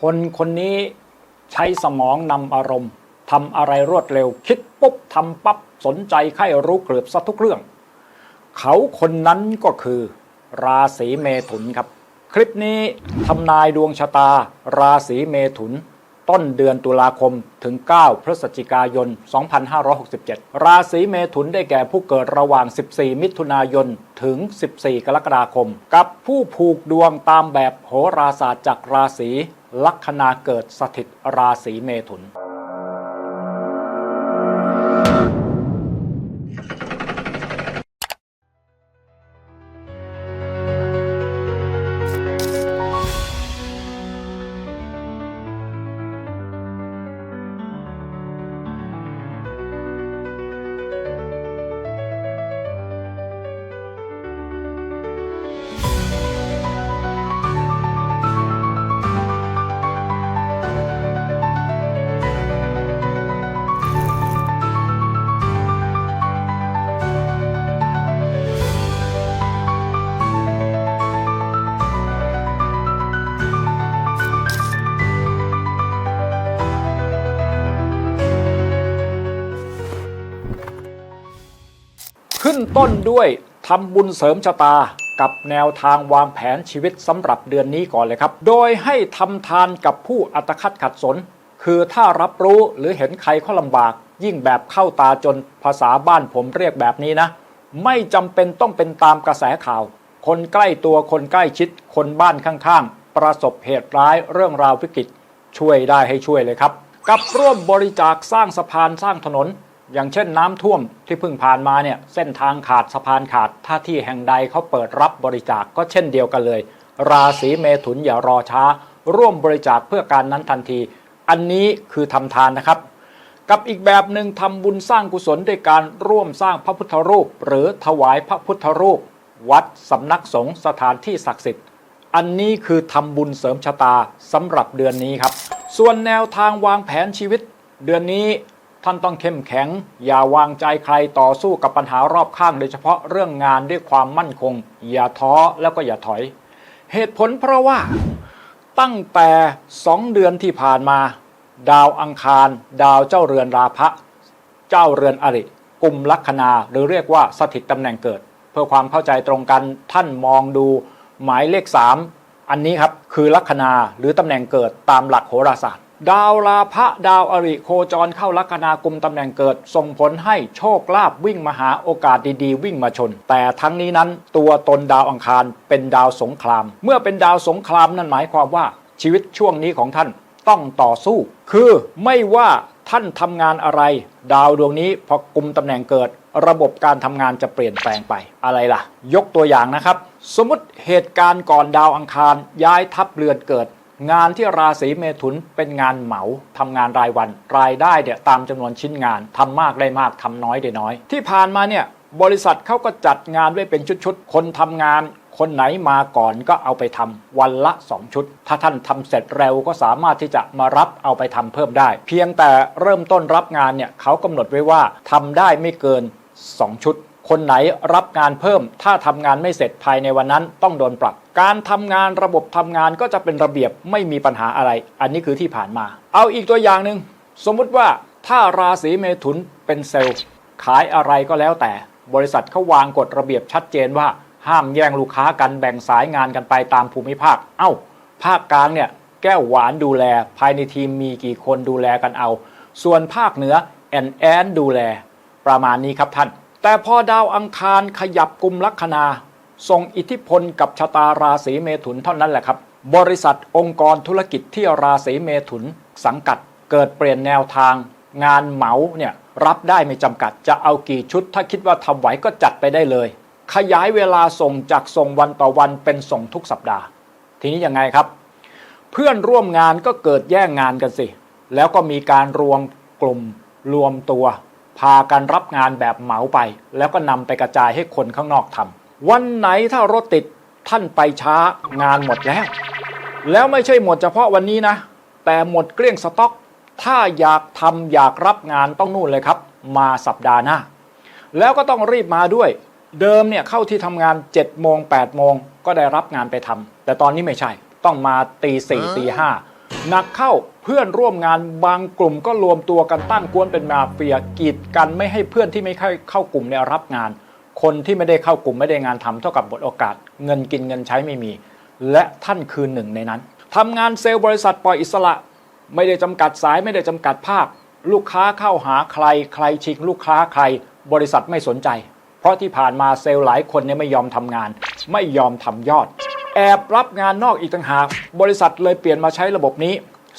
คนคนนี้ใช้สมองนำอารมณ์ทำอะไรรวดเร็ว คิดปุ๊บทำปั๊บสนใจใครรู้เกือบซะทุกเรื่อง เขาคนนั้นก็คือ ราศีเมถุนครับ คลิปนี้ทำนายดวงชะตา ราศีเมถุน ต้นเดือนตุลาคมถึง 9 พฤศจิกายน 2567 ราศีเมถุนได้แก่ผู้เกิดระหว่าง 14 มิถุนายน ถึง 14 กรกฎาคม กับผู้ผูกดวงตามแบบโหราศาสตร์จากราศีลัคนาเกิดสถิตราศีเมถุน ขึ้นต้นด้วยทำบุญเสริมชะตากับแนวทางวางแผนชีวิตสำหรับเดือนนี้ก่อนเลยครับ โดยให้ทำทานกับผู้อัตคัดขัดสน คือถ้ารับรู้หรือเห็นใครเขาลำบาก ยิ่งแบบเข้าตาจนภาษาบ้านผมเรียกแบบนี้นะ ไม่จำเป็นต้องเป็นตามกระแสข่าว คนใกล้ตัวคนใกล้ชิด คนบ้านข้างๆ ประสบเหตุร้ายเรื่องราววิกฤตช่วยได้ให้ช่วยเลยครับ กับร่วมบริจาคสร้างสะพานสร้างถนน อย่างเช่นน้ำท่วมที่เพิ่งผ่านมาเนี่ยเส้นทางขาดสะพานขาด ถ้าที่แห่งใดเขาเปิดรับบริจาคก็เช่นเดียวกันเลย ราศีเมถุนอย่ารอช้า ร่วมบริจาคเพื่อการนั้นทันที อันนี้คือทำทานนะครับ กับอีกแบบหนึ่งทำบุญสร้างกุศลด้วยการร่วมสร้างพระพุทธรูป หรือถวายพระพุทธรูป วัดสำนักสงฆ์สถานที่ศักดิ์สิทธิ์อันนี้คือทำบุญเสริมชะตาสำหรับเดือนนี้ครับ ส่วนแนวทางวางแผนชีวิต เดือนนี้ ท่านต้องเข้มแข็ง อย่าวางใจใครต่อสู้กับปัญหารอบข้าง โดยเฉพาะเรื่องงานด้วยความมั่นคง อย่าท้อแล้วก็อย่าถอย เหตุผลเพราะว่าตั้งแต่สองเดือนที่ผ่านมา ดาวอังคาร ดาวเจ้าเรือนราพะ เจ้าเรือนอริกลุ่มลัคนาหรือเรียกว่าสถิตตำแหน่งเกิด เพื่อความเข้าใจตรงกันท่านมองดูหมายเลข 3 อันนี้ครับคือลัคนาหรือตำแหน่งเกิดตามหลักโหราศาสตร์ ดาวราพะดาวอริโคจรเข้าลัคนากุมตำแหน่งเกิด ส่งผลให้โชคลาภวิ่งมาหาโอกาสดีๆ วิ่งมาชน แต่ทั้งนี้นั้นตัวตนดาวอังคารเป็นดาวสงคราม เมื่อเป็นดาวสงครามนั่นหมายความว่าชีวิตช่วงนี้ของท่านต้องต่อสู้ คือไม่ว่าท่านทำงานอะไร ดาวดวงนี้พอกุมตำแหน่งเกิด ระบบการทำงานจะเปลี่ยนแปลงไปอะไรล่ะ ยกตัวอย่างนะครับ สมมติเหตุการณ์ก่อนดาวอังคารย้ายทับเรือนเกิด งานที่ราศีเมถุนเป็นงานเหมาทำงานรายวัน รายได้เนี่ยตามจำนวนชิ้นงานทำมากได้มากทำน้อยได้น้อย ที่ผ่านมาเนี่ยบริษัทเขาก็จัดงานไว้เป็นชุดๆ คนทำงานคนไหนมาก่อนก็เอาไปทำวันละ 2 ชุด ถ้าท่านทำเสร็จเร็วก็สามารถที่จะมารับเอาไปทำเพิ่มได้ เพียงแต่เริ่มต้นรับงานเนี่ยเขากำหนดไว้ว่าทำได้ไม่เกิน 2 ชุด คนไหนรับงานเพิ่ม ถ้าทำงานไม่เสร็จภายในวันนั้นต้องโดนปรับ การทำงานระบบทำงานก็จะเป็นระเบียบไม่มีปัญหาอะไร อันนี้คือที่ผ่านมา เอาอีกตัวอย่างหนึ่งสมมุติว่าถ้าราศีเมถุนเป็นเซลล์ ขายอะไรก็แล้วแต่ บริษัทเขาวางกฎระเบียบชัดเจนว่า ห้ามแย่งลูกค้ากันแบ่งสายงานกันไปตามภูมิภาค เอ้า ภาคกลางเนี่ยแก้วหวานดูแล ภายในทีมมีกี่คนดูแลกันเอา ส่วนภาคเหนือแอนแอนดูแล ประมาณนี้ครับท่าน แต่พอดาวอังคารขยับกลุ่มลัคนาส่งอิทธิพลกับชะตาราศีเมถุนเท่านั้นแหละครับ บริษัทองค์กรธุรกิจที่ราศีเมถุนสังกัดเกิดเปลี่ยนแนวทาง งานเหมาเนี่ยรับได้ไม่จำกัดจะเอากี่ชุด ถ้าคิดว่าทำไหวก็จัดไปได้เลย ขยายเวลาส่งจากส่งวันต่อวันเป็นส่งทุกสัปดาห์ ทีนี้ยังไงครับ เพื่อนร่วมงานก็เกิดแย่งงานกันสิ แล้วก็มีการรวมกลุ่มรวมตัว พากันรับงานแบบเหมาไป แล้วก็นำไปกระจายให้คนข้างนอกทำวันไหนถ้ารถติดท่านไปช้างานหมดแล้ว แล้วไม่ใช่หมดเฉพาะวันนี้นะ แต่หมดเกลี้ยงสต็อก ถ้าอยากทำอยากรับงานต้องนู่นเลยครับ มาสัปดาห์หน้า แล้วก็ต้องรีบมาด้วย เดิมเนี่ยเข้าที่ทำงาน7โมง8โมงก็ได้รับงานไปทำแต่ตอนนี้ไม่ใช่ ต้องมาตีสี่ตีห้า หนักเข้าเพื่อนร่วมงานบางกลุ่มก็รวมตัวกันตั้งกวนเป็นมาเฟียกีดกันไม่ให้เพื่อนที่ไม่เข้าเข้ากลุ่มเนี่ยรับงาน คนที่ไม่ได้เข้ากลุ่มไม่ได้งานทำเท่ากับหมดโอกาส เงินกินเงินใช้ไม่มี และท่านคือหนึ่งในนั้นทำงานเซลล์บริษัทปล่อยอิสระ ไม่ได้จำกัดสายไม่ได้จำกัดภาค ลูกค้าเข้าหาใคร ใครชิงลูกค้าใคร บริษัทไม่สนใจ เพราะที่ผ่านมาเซลล์หลายคนเนี่ยไม่ยอมทำงาน ไม่ยอมทำยอด แอบรับงานนอกอีกต่างหาก บริษัทเลยเปลี่ยนมาใช้ระบบนี้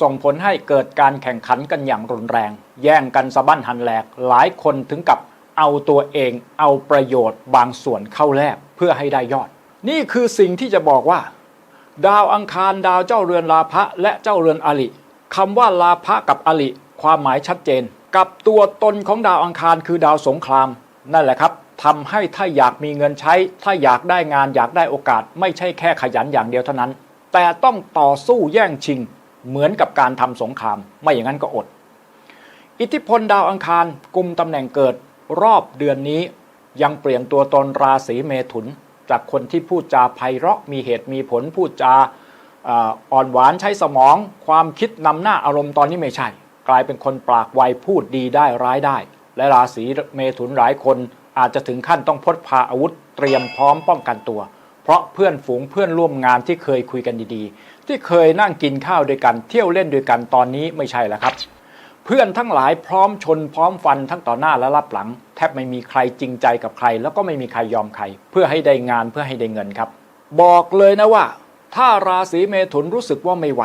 ส่งผลให้เกิดการแข่งขันกันอย่างรุนแรง แย่งกันสะบั้นหันแหลก หลายคนถึงกับเอาตัวเองเอาประโยชน์บางส่วนเข้าแลกเพื่อให้ได้ยอด นี่คือสิ่งที่จะบอกว่า ดาวอังคารดาวเจ้าเรือนลาภะและเจ้าเรือนอลิคำว่าลาภะกับอลิความหมายชัดเจน กับตัวตนของดาวอังคารคือดาวสงคราม นั่นแหละครับ ทำให้ถ้าอยากมีเงินใช้ ถ้าอยากได้งานอยากได้โอกาส ไม่ใช่แค่ขยันอย่างเดียวเท่านั้น แต่ต้องต่อสู้แย่งชิง เหมือนกับการทำสงคราม ไม่อย่างนั้นก็อด อิทธิพลดาวอังคารกลุ่มตำแหน่งเกิด รอบเดือนนี้ ยังเปลี่ยนตัวตนราศีเมถุน จากคนที่พูดจาไพเราะมีเหตุมีผลพูดจาอ่าอ่อนหวานใช้สมอง ความคิดนำหน้าอารมณ์ตอนนี้ไม่ใช่ กลายเป็นคนปากไวพูดดีได้ร้ายได้ และราศีเมถุนหลายคน อาจจะถึงขั้นต้องพดพาอาวุธเตรียมพร้อมป้องกันตัว เพราะเพื่อนฝูงเพื่อนร่วมงานที่เคยคุยกันดีๆ ที่เคยนั่งกินข้าวด้วยกันเที่ยวเล่นด้วยกันตอนนี้ไม่ใช่แล้วครับ เพื่อนทั้งหลายพร้อมชนพร้อมฟันทั้งต่อหน้าและรับหลัง แทบไม่มีใครจริงใจกับใคร แล้วก็ไม่มีใครยอมใคร เพื่อให้ได้งานเพื่อให้ได้เงินครับ บอกเลยนะว่า ถ้าราศีเมถุนรู้สึกว่าไม่ไหว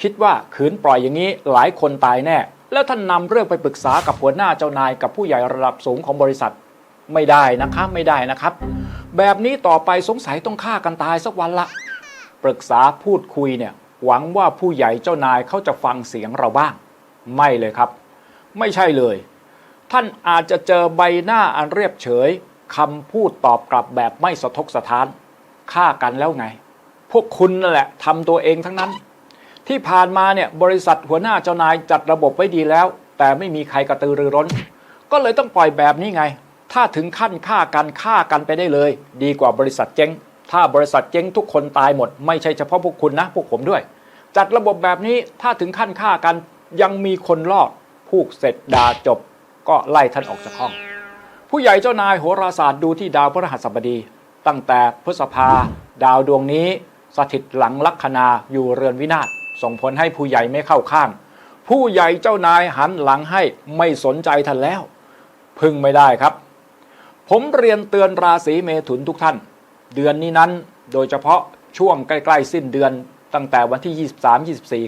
คิดว่าขืนปล่อยอย่างนี้หลายคนตายแน่ แล้วท่านนำเรื่องไปปรึกษากับหัวหน้าเจ้านายกับผู้ใหญ่ระดับสูงของบริษัท ไม่ได้นะครับไม่ได้นะครับ แบบนี้ต่อไปสงสัยต้องฆ่ากันตายสักวันละ ปรึกษาพูดคุยเนี่ยหวังว่าผู้ใหญ่เจ้านายเขาจะฟังเสียงเราบ้าง ไม่เลยครับ ไม่ใช่เลย ท่านอาจจะเจอใบหน้าอันเรียบเฉยคำพูดตอบกลับแบบไม่สะทกสะท้านฆ่ากันแล้วไง พวกคุณนั่นแหละทำตัวเองทั้งนั้น ที่ผ่านมาเนี่ยบริษัทหัวหน้าเจ้านายจัดระบบไว้ดีแล้ว แต่ไม่มีใครกระตือรือร้น ก็เลยต้องปล่อยแบบนี้ไง ถ้าถึงขั้นฆ่ากันฆ่ากันไปได้เลย ดีกว่าบริษัทเจ๊ง ถ้าบริษัทเจ๊งทุกคนตายหมด ไม่ใช่เฉพาะพวกคุณนะ พวกผมด้วย จัดระบบแบบนี้ถ้าถึงขั้นฆ่ากันยังมีคนรอดพูกเสร็จด่าจบ ก็ไล่ท่านออกจากห้อง ผู้ใหญ่เจ้านายโหราศาสตร์ดูที่ดาวพฤหัสบดี ตั้งแต่พฤษภา ดาวดวงนี้ สถิตหลังลัคนาอยู่เรือนวินาศส่งผลให้ผู้ใหญ่ไม่เข้าข้าง ผู้ใหญ่เจ้านายหันหลังให้ไม่สนใจท่านแล้ว พึ่งไม่ได้ครับ ผมเรียนเตือนราศีเมถุนทุกท่าน เดือนนี้นั้น โดยเฉพาะช่วงใกล้ๆ สิ้นเดือน ตั้งแต่วันที่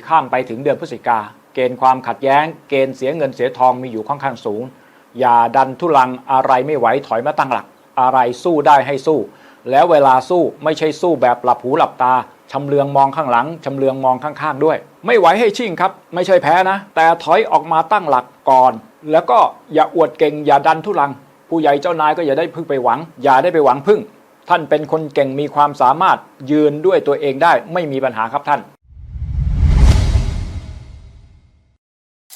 23-24 ข้ามไปถึงเดือนพฤศจิกา เกณฑ์ความขัดแย้ง เกณฑ์เสียเงินเสียทองมีอยู่ค่อนข้างสูง อย่าดันทุลังอะไรไม่ไหวถอยมาตั้งหลัก อะไรสู้ได้ให้สู้ แล้วเวลาสู้ไม่ใช่สู้แบบหลับหูหลับตาชำเลืองมองข้างหลังชำเลืองมองข้างๆด้วย ไม่ไหวให้ชิ่งครับ ไม่ใช่แพ้นะ แต่ถอยออกมาตั้งหลักก่อน แล้วก็อย่าอวดเก่งอย่าดันทุลัง ผู้ใหญ่เจ้านายก็อย่าได้พึ่งไปหวัง อย่าได้ไปหวังพึ่ง ท่านเป็นคนเก่งมีความสามารถยืนด้วยตัวเองได้ไม่มีปัญหาครับท่าน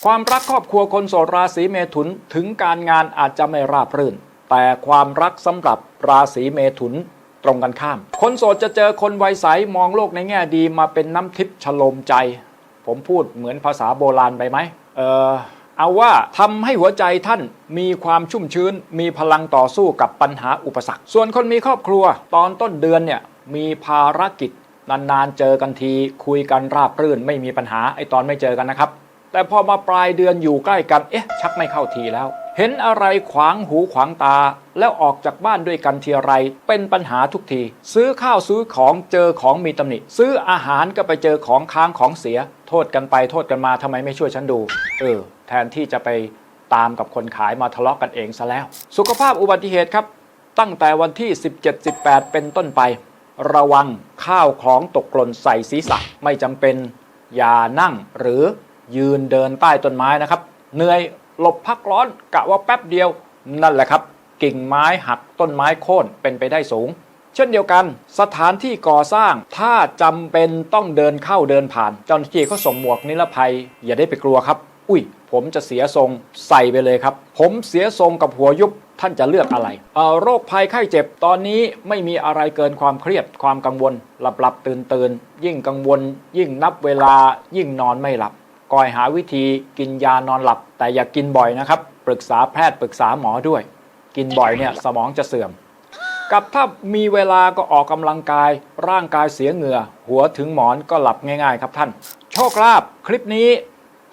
ความรักครอบครัวคนโสดราศีเมถุนถึงการงานอาจจะไม่ราบรื่น แต่ความรักสำหรับราศีเมถุนตรงกันข้าม คนโสดจะเจอคนวัยใสมองโลกในแง่ดีมาเป็นน้ำทิพย์ฉลมใจ ผมพูดเหมือนภาษาโบราณไปไหมเออ เอาว่าทำให้หัวใจท่านมีความชุ่มชื้น มีพลังต่อสู้กับปัญหาอุปสรรค ส่วนคนมีครอบครัว ตอนต้นเดือนเนี่ยมีภารกิจนานๆเจอกันที คุยกันราบรื่นไม่มีปัญหาไอตอนไม่เจอกันนะครับ แต่พอมาปลายเดือนอยู่ใกล้กันเอ๊ะชักไม่เข้าทีแล้ว เห็นอะไรขวางหูขวางตา แล้วออกจากบ้านด้วยกันทีไร เป็นปัญหาทุกที ซื้อข้าวซื้อของเจอของมีตำหนิ ซื้ออาหารก็ไปเจอของค้างของเสีย โทษกันไปโทษกันมาทำไมไม่ช่วยฉันดู เออ แทนที่จะไปตามกับคนขายมาทะเลาะกกันเองซะแล้ว สุขภาพอุบัติเหตุครับ ตั้งแต่วันที่ 17-18 เป็นต้นไป ระวังข้าวของตกหล่นใส่ศีรษะไม่จำเป็นอย่านั่งหรือยืนเดินใต้ต้นไม้นะครับเหนื่อย หลบพักร้อนกะว่าแป๊บเดียว นั่นแหละครับ กิ่งไม้หักต้นไม้โค่นเป็นไปได้สูง เช่นเดียวกัน สถานที่ก่อสร้างถ้าจำเป็นต้องเดินเข้าเดินผ่าน เจ้าหน้าที่เขาส่งหมวกนิรภัย อย่าได้ไปกลัวครับ อุ้ยผผมจะเสียทรงใส่ไปเลยครับ ผมเสียทรงกับหัวยุบท่านจะเลือกอะไรเอ่อโรคภัยไข้เจ็บตอนนี้ไม่มีอะไรเกินความเครียดความกังวล หลับหลับตื่นตื่นยิ่งกังวล ยิ่งนับเวลายิ่งนอนไม่หลับ กอยหาวิธีกินยานอนหลับ แต่อย่ากกินบ่อยนะครับ ปรึกษาแพทย์ปรึกษาหมอด้วย กินบ่อยเนี่ยสมองจะเสื่อม กับถ้ามีเวลาก็ออกกำลังกาย ร่างกายเสียเหงื่อ หัวถึงหมอนก็หลับง่าย ๆ ครับท่าน โชคลาภคลิปนี้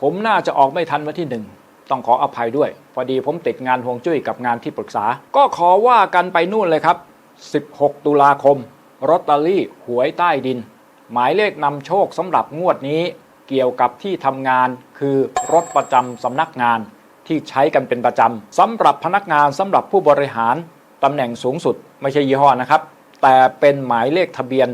ผมน่าจะออกไม่ทันวันที่หนึ่งต้องขออภัยด้วย พอดีผมติดงานห่วงจุ้ยกับงานที่ปรึกษา ก็ขอว่ากันไปนู่นเลยครับ 16 ตุลาคมรอตเตอรี่หวยใต้ดิน หมายเลขนำโชคสำหรับงวดนี้ เกี่ยวกับที่ทำงาน คือรถประจำสำนักงานที่ใช้กันเป็นประจำสำหรับพนักงานสำหรับผู้บริหารตำแหน่งสูงสุด ไม่ใช่ยี่ห้อนะครับ แต่เป็นหมายเลขทะเบียน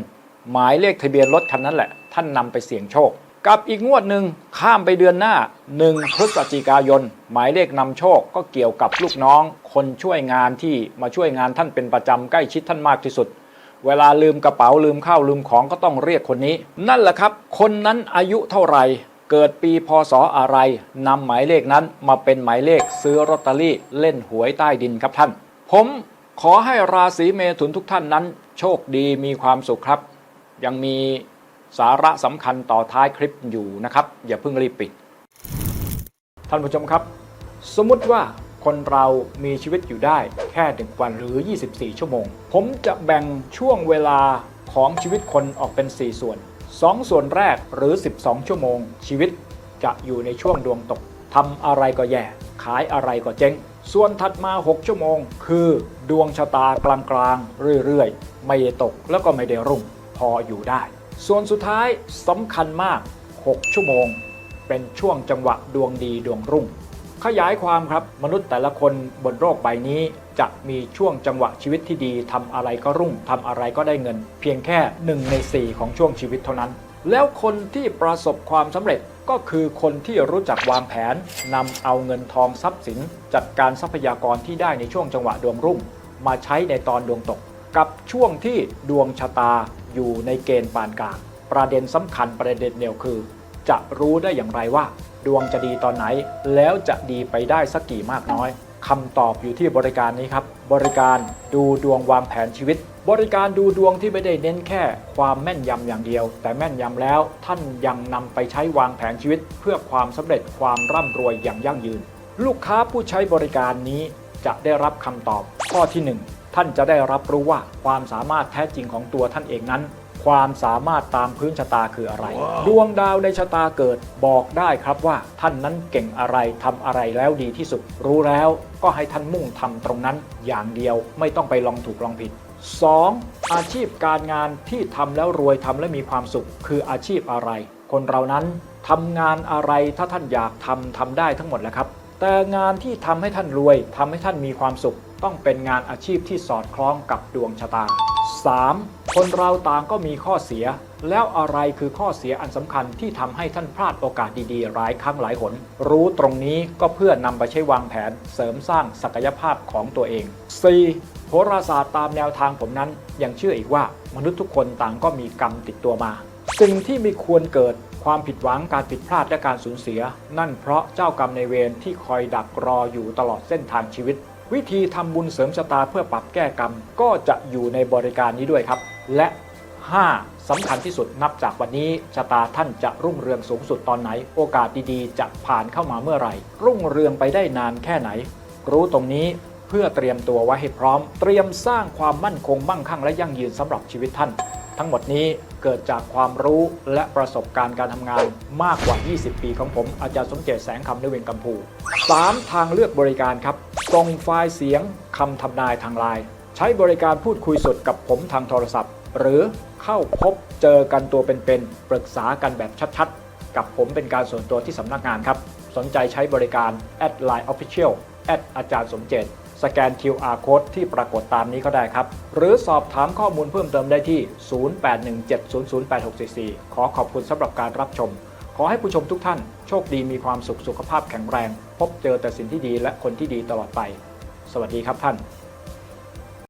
หมายเลขทะเบียนรถคันนั้นแหละ ท่านนำไปเสี่ยงโชค กับอีกงวดหนึ่งข้ามไปเดือนหน้า 1 พฤศจิกายน หมายเลขนำโชคก็เกี่ยวกับลูกน้อง คนช่วยงานที่มาช่วยงานท่านเป็นประจำใกล้ชิดท่านมากที่สุด เวลาลืมกระเป๋าลืมข้าวลืมของก็ต้องเรียกคนนี้ นั่นแหละครับ คนนั้นอายุเท่าไหร่ เกิดปีพศอะไรนำหมายเลขนั้นมาเป็นหมายเลขซื้อลอตเตอรี่เล่นหวยใต้ดินครับท่าน ผมขอให้ราศีเมถุนทุกท่านนั้น โชคดีมีความสุขครับ ยังมีสาระสำคัญต่อท้ายคลิปอยู่นะครับ อย่าเพิ่งรีบปิด ท่านผู้ชมครับ สมมติว่า คนเรามีชีวิตอยู่ได้แค่หนึ่งวันหรือ 24 ชั่วโมง ผมจะแบ่งช่วงเวลาของชีวิตคนออกเป็น 4 ส่วน 2 ส่วนแรกหรือ 12 ชั่วโมง ชีวิตจะอยู่ในช่วงดวงตกทำอะไรก็แย่ ขายอะไรก็เจ๊ง ส่วนถัดมา 6 ชั่วโมง คือดวงชะตากลางๆเรื่อยๆ ไม่ตกแล้วก็ไม่ได้รุ่งพออยู่ได้ ส่วนสุดท้ายสำคัญมาก 6 ชั่วโมง เป็นช่วงจังหวะดวงดีดวงรุ่ง ขยายความครับมนุษย์แต่ละคนบนโลกใบนี้ จะมีช่วงจังหวะชีวิตที่ดีทำอะไรก็รุ่งทำอะไรก็ได้เงิน เพียงแค่หนึ่งใน4 ของช่วงชีวิตเท่านั้น แล้วคนที่ประสบความสำเร็จก็คือคนที่รู้จักวางแผนนำเอาเงินทองทรัพย์สิน จัดการทรัพยากรที่ได้ในช่วงจังหวะดวงรุ่ง มาใช้ในตอนดวงตก กับช่วงที่ดวงชะตาอยู่ในเกณฑ์ปานกลางประเด็นสำคัญประเด็นเดียวคือ จะรู้ได้อย่างไรว่า ดวงจะดีตอนไหน แล้วจะดีไปได้สักกี่มากน้อยคำตอบอยู่ที่บริการนี้ครับ บริการดูดวงวางแผนชีวิต บริการดูดวงที่ไม่ได้เน้นแค่ความแม่นยำอย่างเดียว แต่แม่นยำแล้วท่านยังนำไปใช้วางแผนชีวิต เพื่อความสำเร็จความร่ำรวยอย่างยั่งยืน ลูกค้าผู้ใช้บริการนี้จะได้รับคำตอบข้อที่หนึ่งท่านจะได้รับรู้ว่าความสามารถแท้จริงของตัวท่านเองนั้น ความสามารถตามพื้นชะตาคืออะไร ดวงดาวในชะตาเกิดบอกได้ครับว่าท่านนั้นเก่งอะไรทำอะไรแล้วดีที่สุด รู้แล้วก็ให้ท่านมุ่งทำตรงนั้นอย่างเดียวไม่ต้องไปลองถูกลองผิด 2. อาชีพการงานที่ทำแล้วรวยทำและมีความสุข คืออาชีพอะไร คนเรานั้นทำงานอะไรถ้าท่านอยากทำทำได้ทั้งหมดแหละครับ แต่งานที่ทำให้ท่านรวยทำให้ท่านมีความสุข ต้องเป็นงานอาชีพที่สอดคล้องกับดวงชะตา 3. คนเราต่างก็มีข้อเสีย แล้วอะไรคือข้อเสียอันสำคัญที่ทำให้ท่านพลาดโอกาสดีๆ หลายครั้งหลายหน รู้ตรงนี้ก็เพื่อนำไปใช้วางแผนเสริมสร้างศักยภาพของตัวเอง 4. โหราศาสตร์ตามแนวทางผมนั้น ยังเชื่ออีกว่ามนุษย์ทุกคนต่างก็มีกรรมติดตัวมา สิ่งที่ไม่ควรเกิดความผิดหวังการผิดพลาดและการสูญเสีย นั่นเพราะเจ้ากรรมในเวรที่คอยดักรออยู่ตลอดเส้นทางชีวิต วิธีทำบุญเสริมชะตาเพื่อปรับแก้กรรมก็จะอยู่ในบริการนี้ด้วยครับ และ 5. สำคัญที่สุดนับจากวันนี้ชะตาท่านจะรุ่งเรืองสูงสุดตอนไหน โอกาสดีๆ จะผ่านเข้ามาเมื่อไหร่ รุ่งเรืองไปได้นานแค่ไหน รู้ตรงนี้เพื่อเตรียมตัวไว้ให้พร้อม เตรียมสร้างความมั่นคงมั่งคั่งและยั่งยืนสำหรับชีวิตท่าน ทั้งหมดนี้ เกิดจากความรู้และประสบการณ์การทำงานมากกว่า 20 ปีของผม อาจารย์สมเจตแสงคำนเวงกัมพู 3. ทางเลือกบริการครับส่งไฟล์เสียงคำทำนายทางไลน์ใช้บริการพูดคุยสดกับผมทางโทรศัพท์ หรือเข้าพบเจอกันตัวเป็นๆปรึกษากันแบบชัดๆ กับผมเป็นการส่วนตัวที่สำนักงานครับ สนใจใช้บริการแอดไลน์ Official แอดอาจารย์สมเจต สแกน QR Code ที่ปรากฏตามนี้ก็ได้ครับ หรือสอบถามข้อมูลเพิ่มเติมได้ที่ 0817008644 ขอขอบคุณสำหรับการรับชม ขอให้ผู้ชมทุกท่านโชคดีมีความสุขสุขภาพแข็งแรง พบเจอแต่สิ่งที่ดีและคนที่ดีตลอดไป สวัสดีครับท่าน